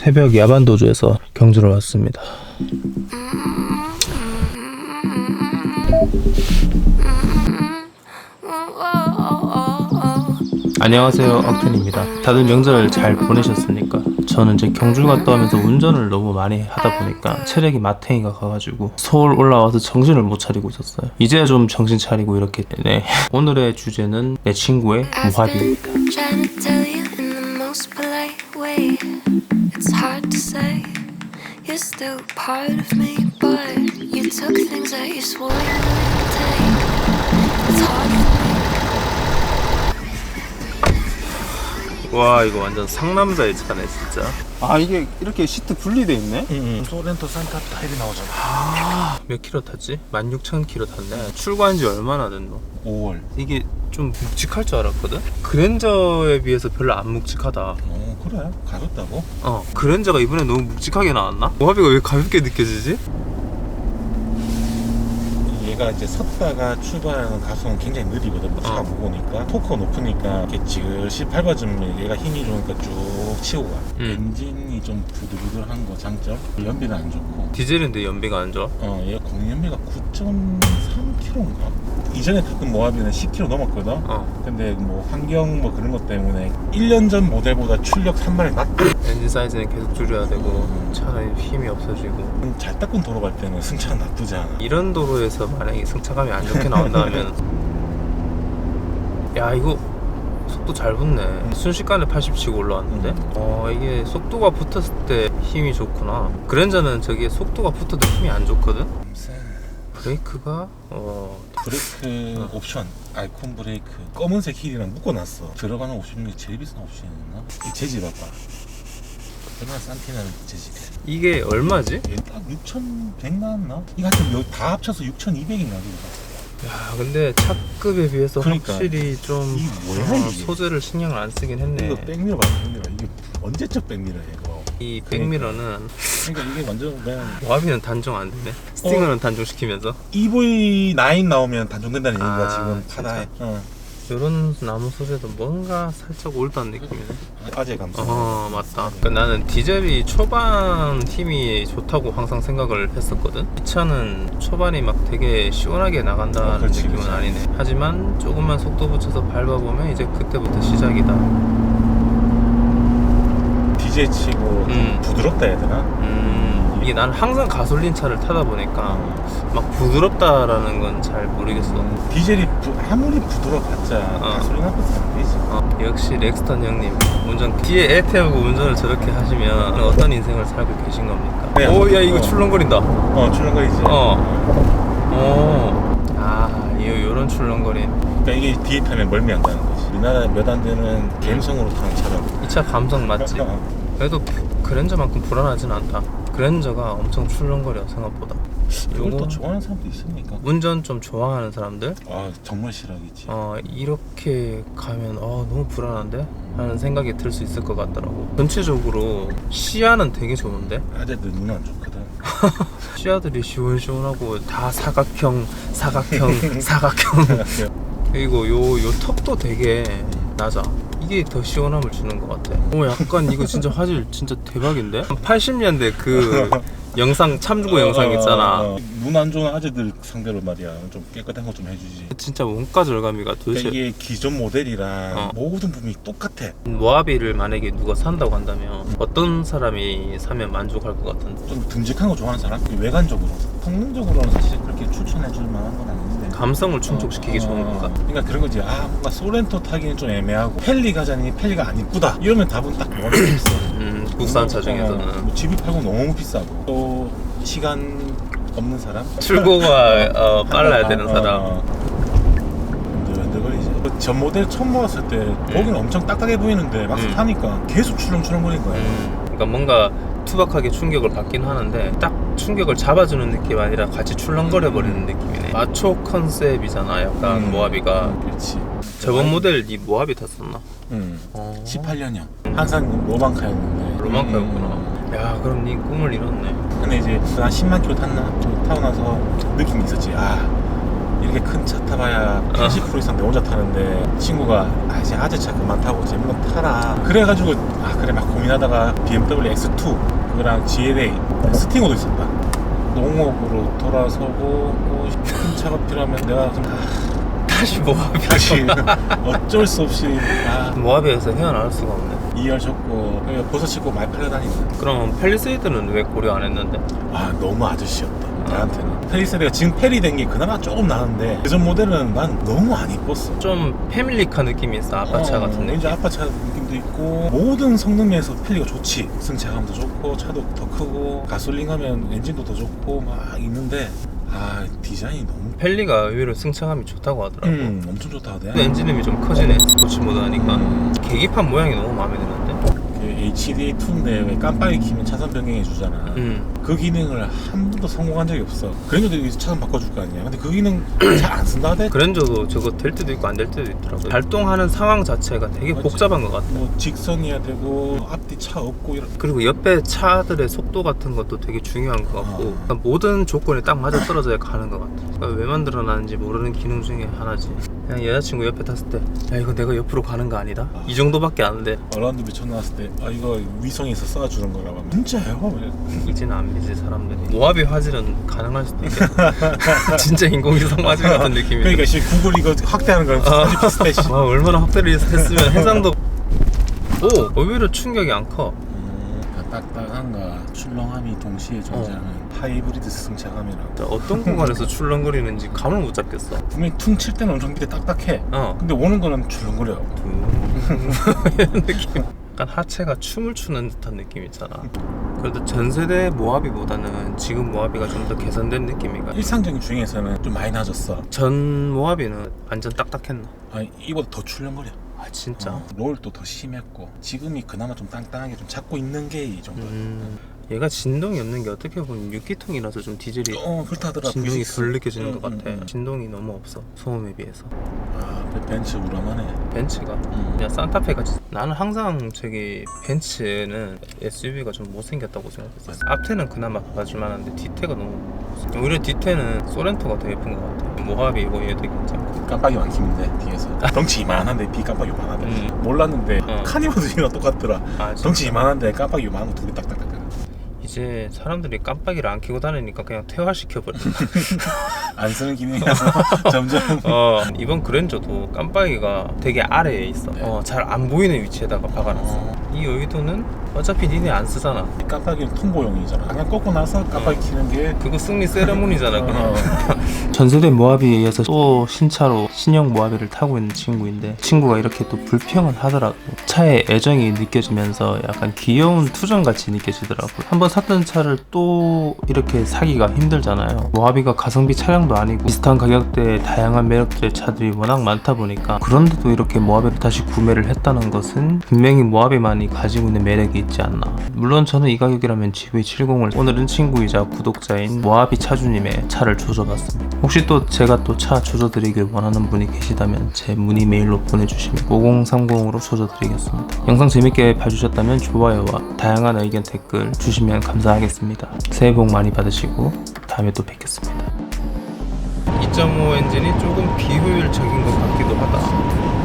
새벽 야반 도주에서 경주를 왔습니다. 안녕하세요, 억텐입니다. 다들 명절을 잘 보내셨습니까? 저는 이제 경주 갔다 오면서 운전을 너무 많이 하다 보니까 체력이 마탱이가 가가지고 서울 올라와서 정신을 못 차리고 있었어요. 이제야 좀 정신 차리고 이렇게 되네. 오늘의 주제는 내 친구의 무합입니다. Trying to tell you in the most polite way. It's hard to say. You're still part of me, but you took things that you swore you wouldn't take. It's hard for me. 와 이거 완전 상남자의 차네 진짜. 아 이게 이렇게 시트 분리돼 있네? 응, 소렌토 산타 타입이 나오잖아. 몇 킬로 탔지? 16,000킬로 탔네. 출고한 지 얼마나 됐노? 5월. 이게 좀 묵직할 줄 알았거든? 그랜저에 비해서 별로 안 묵직하다. 어, 그래? 가볍다고? 어, 그랜저가 이번에 너무 묵직하게 나왔나? 모하비가 왜 가볍게 느껴지지? 얘가 이제 섰다가 출발하는 가속은 굉장히 느리거든. 차가 어. 무거우니까. 토크가 높으니까 이렇게 지그시 밟아주면 얘가 힘이 좋으니까 쭉 치고 가. 음. 엔진이 좀 부들부들한 거 장점. 연비는 안 좋고. 디젤인데 연비가 안 좋아? 어, 얘가 공연비가 9.3km인가? 이전에 탔던 모하비는 10km 넘었거든. 어. 근데 뭐 환경 뭐 그런 것 때문에 1년 전 모델보다 출력 3마리 낮다. 엔진 사이즈는 계속 줄여야 되고 차는 힘이 없어지고 잘 닦은 도로 갈 때는 승차는 나쁘지 않아. 이런 도로에서 만약에 승차감이 안 좋게 나온다면 야 이거 속도 잘 붙네 순식간에 80 치고 올라왔는데 음. 어 이게 속도가 붙었을 때 힘이 좋구나 그랜저는 저기 속도가 붙어도 힘이 안 좋거든 브레이크가 어 브레이크 옵션 아이콘 브레이크 검은색 힐이랑 묶어놨어 들어가는 옵션 중에 제일 비싼 옵션이었나? 이 재질 봐봐 얼마나 산티나는 재질이야 이게 얼마지? 얘 딱 6,100 나왔나? 이거 하여튼 여기 다 합쳐서 6,200인가 그거 야 근데 차급에 비해서 그러니까. 확실히 좀 뭐야, 어? 소재를 신경을 안 쓰긴 했네 이거 백미러 봐 백미러 이게 언제적 백미러야 이거 이. 백미러는 그러니까 이게 완전 그냥 와비는 단종 안 되네 스팅어는 단종시키면서 EV9 나오면 단종된다는 얘기가 아, 지금 진짜? 파다해 어. 이런 나무 소재도 뭔가 살짝 올드한 느낌이네. 아재 감성 어 맞다. 그러니까 나는 디젤이 초반 힘이 좋다고 항상 생각을 했었거든. 이 차는 초반이 막 되게 시원하게 나간다는 어, 그렇지, 느낌은 그렇지. 아니네. 하지만 조금만 속도 붙여서 밟아보면 이제 그때부터 시작이다. 디젤 치고 좀 음. 부드럽다 해야 되나? 음 이게 나는 항상 가솔린 차를 타다 보니까 막 부드럽다라는 건 잘 모르겠어. 디젤이 부- 아무리 부드러워봤자 어. 가솔린 앞에서 안 되지 어, 역시 렉스턴 형님 운전 뒤에 애 태우고 운전을 저렇게 하시면 어떤 인생을 살고 계신 겁니까? 네, 오 야 이거 어. 출렁거린다 어 출렁거리지 어. 아 요, 요런 출렁거림 그러니까 이게 뒤에 타면 멀미한다는 거지 우리나라에 몇안 되는 갬성으로 타는 차라고 이 차 감성 맞지? 그래도 그랜저만큼 불안하진 않다. 그랜저가 엄청 출렁거려 생각보다. 이걸 또 좋아하는 사람도 있습니까? 운전 좀 좋아하는 사람들? 아 정말 싫어하겠지. 어 이렇게 가면 어 너무 불안한데? 하는 생각이 들 수 있을 것 같더라고. 전체적으로 시야는 되게 좋은데? 아재들 눈안 좋거든. 시야들이 시원시원하고 다 사각형 사각형 사각형. 그리고 요, 요 턱도 되게 낮아 이게 더 시원함을 주는 것 같아. 오 약간 이거 진짜 화질 진짜 대박인데? 80년대 그 영상 참주고 영상 있잖아. 눈안 좋은 아재들 상대로 말이야. 좀 깨끗한 거 좀 해주지. 진짜 원가 절감이가 그러니까 도대체 이게 기존 모델이랑 어. 모든 부분이 똑같아. 모하비를 만약에 누가 산다고 한다면 어떤 사람이 사면 만족할 것 같은데? 좀 듬직한 거 좋아하는 사람? 외관적으로 성능적으로는 사실 추천해 줄 만한 건 아닌데 감성을 충족시키기 어, 좋은 어, 건가? 그러니까 그런 거지. 아, 뭔가 소렌토 타기는 좀 애매하고 펠리 가자니 펠리가 안 이쁘다. 이러면 답은 딱 뭐가 있어. 음 국산 차 중에서는 뭐 집이 팔고 너무 비싸고 또 시간 없는 사람. 출고가 어, 빨라야 되는 사람 흔들흔들거리지. 그전 모델 처음 먹었을 때 보기는 엄청 딱딱해 보이는데 막상 음. 타니까 계속 출렁출렁거리는 거야. 음, 그러니까 뭔가 투박하게 충격을 받긴 하는데 딱 충격을 잡아주는 느낌 아니라 같이 출렁거려 버리는 느낌이네. 마초 컨셉이잖아, 약간 음. 모하비가. 그렇지. 저번 모델 니 모하비 탔었나? 응. 어. 18년이야. 항상 로망카였는데. 로망카였구나. 음. 야, 그럼 니 꿈을 이뤘네. 근데 이제 한 10만 킬로 탔나? 좀 타고 나서 느낌이 있었지. 아, 이렇게 큰 차 타봐야 80% 이상 내 혼자 타는데 친구가 아 이제 아재 차 그만 타고 재밌는 거 타라 그래가지고 아 그래 막 고민하다가 BMW X2 그거랑 GLA 스팅어도 있었다. 농업으로 돌아서고 큰 차가 필요하면 내가 좀 아, 다시 모하비 다시 어쩔 수 없이 아 모하비에서 헤어나올 수가 없네. 2열 줬고 그냥 버섯 씻고 말 팔려다닌다 그럼 펠리세이드는 왜 고려 안 했는데? 아 너무 아저씨였다 나한테는. 페리세대가 지금 페리 된 게 그나마 조금 나은데 예전 모델은 난 너무 안 이뻤어. 좀 패밀리카 느낌이 있어 아빠차 어, 같은 느낌? 이제 아빠 차 느낌 도 있고 모든 성능 에서 펠리가 좋지. 승차감도 좋고 차도 더 크고 가솔린 하면 엔진도 더 좋고 막 있는데 아 디자인이 너무 펠리가 의외로 승차감이 좋다고 하더라고. 음 엄청 좋다 하대 엔진음이 좀 커지네. 스포츠 모드 하니까. 음. 계기판 모양이 너무 마음에 드는데. 그 HDA2인데 왜 깜빡이 키면 차선 변경해 주잖아. 음. 그 기능을 한 번도 성공한 적이 없어. 그랜저도 여기서 차선 바꿔줄 거 아니야. 근데 그 기능 잘 안 쓴다 하대? 그랜저도 저거 될 때도 있고 안 될 때도 있더라고 발동하는 상황 자체가 되게 맞지. 복잡한 것 같아. 뭐 직선이야 되고 앞뒤 차 없고 이런. 그리고 옆에 차들의 속도 같은 것도 되게 중요한 것 같고 아. 그러니까 모든 조건이 딱 맞아 떨어져야 가는 것 같아. 그러니까 왜 만들어놨는지 모르는 기능 중에 하나지 그냥 여자친구 옆에 탔을 때 야 이거 내가 옆으로 가는 거 아니다? 이 정도밖에 안 돼. 얼란도 미쳐 나왔을 때 아 이거 위성에서 쏴주는 거라고 하면 진짜요? 이제는 안 믿을 사람들이. 모하비 화질은 가능할 수도 있겠다. 진짜 인공위성 화질 같은 느낌이 그러니까 씨 구글 이거 확대하는 거랑 사실 비슷해 씨. 와 얼마나 확대를 했으면 해상도. 오 의외로 충격이 안커. 음, 딱딱한가 출렁함이 동시에 존재하는 하이브리드 승차감이라고. 어떤 공간에서 출렁거리는지 감을 못 잡겠어. 분명히 퉁 칠 때는 엄청 밑에 딱딱해. 어. 근데 오는 거는 출렁거려. 이런 느낌. 약간 하체가 춤을 추는 듯한 느낌 있잖아. 그래도 전 세대 모하비보다는 지금 모하비가 좀 더 개선된 느낌이가. 일상적인 주행에서는 좀 많이 나아졌어. 전 모하비는 완전 딱딱했나? 아니 이보다 더 출렁거려 아 진짜? 어, 롤도 더 심했고 지금이 그나마 좀 땅땅하게 좀 잡고 있는 게 이 정도 음 얘가 진동이 없는 게 어떻게 보면 6기통이라서 좀 디젤이 어 그렇다더라 진동이 V6. 덜 느껴지는 음, 것 같아. 음, 음. 진동이 너무 없어 소음에 비해서. 아 벤츠 우람하네. 벤츠가? 음. 그냥 산타페 같이. 나는 항상 저기 벤츠는 SUV가 좀 못생겼다고 생각했어. 앞태는 그나마 봐줄만한데 뒤태가 너무. 오히려 뒤태는 소렌토가 더 예쁜 것 같아. 모하비 이거 얘도 괜찮고. 깜빡이 많긴데 뒤에서. 덩치 이만한데 비 깜빡이 요만하대. 음. 몰랐는데 어. 카니발도 이랑 똑같더라. 아? 덩치 이만한데 깜빡이 요만한 거 두 개 딱딱딱 이제 사람들이 깜빡이를 안 켜고 다니니까 그냥 퇴화시켜버려 안 쓰는 기능이라서 점점. 어 이번 그랜저도 깜빡이가 되게 아래에 있어. 네. 어, 잘 안 보이는 위치에다가 박아놨어. 어. 이 여의도는 어차피 니네 안 쓰잖아. 이 깜빡이는 통보용이잖아. 그냥 꺾고 나서 깜빡이 켜는 게 그거 승리 세레모니잖아 그냥 어. 전세대 모하비에 이어서 또 신차로 신형 모하비를 타고 있는 친구인데 친구가 이렇게 또 불평을 하더라고. 차에 애정이 느껴지면서 약간 귀여운 투정같이 느껴지더라고. 한번 샀던 차를 또 이렇게 사기가 힘들잖아요. 모하비가 가성비 차량 도 아니고 비슷한 가격대에 다양한 매력들의 차들이 워낙 많다 보니까 그런데도 이렇게 모하비를 다시 구매를 했다는 것은 분명히 모하비만이 가지고 있는 매력이 있지 않나. 물론 저는 이 가격이라면 GV70을 오늘은 친구이자 구독자인 모하비 차주님의 차를 조져봤습니다. 혹시 또 제가 또 차 조져드리길 원하는 분이 계시다면 제 문의 메일로 보내주시면 5030으로 조져드리겠습니다. 영상 재밌게 봐주셨다면 좋아요와 다양한 의견 댓글 주시면 감사하겠습니다. 새해 복 많이 받으시고 다음에 또 뵙겠습니다 2.5 엔진이 조금 비효율적인 것 같기도 하다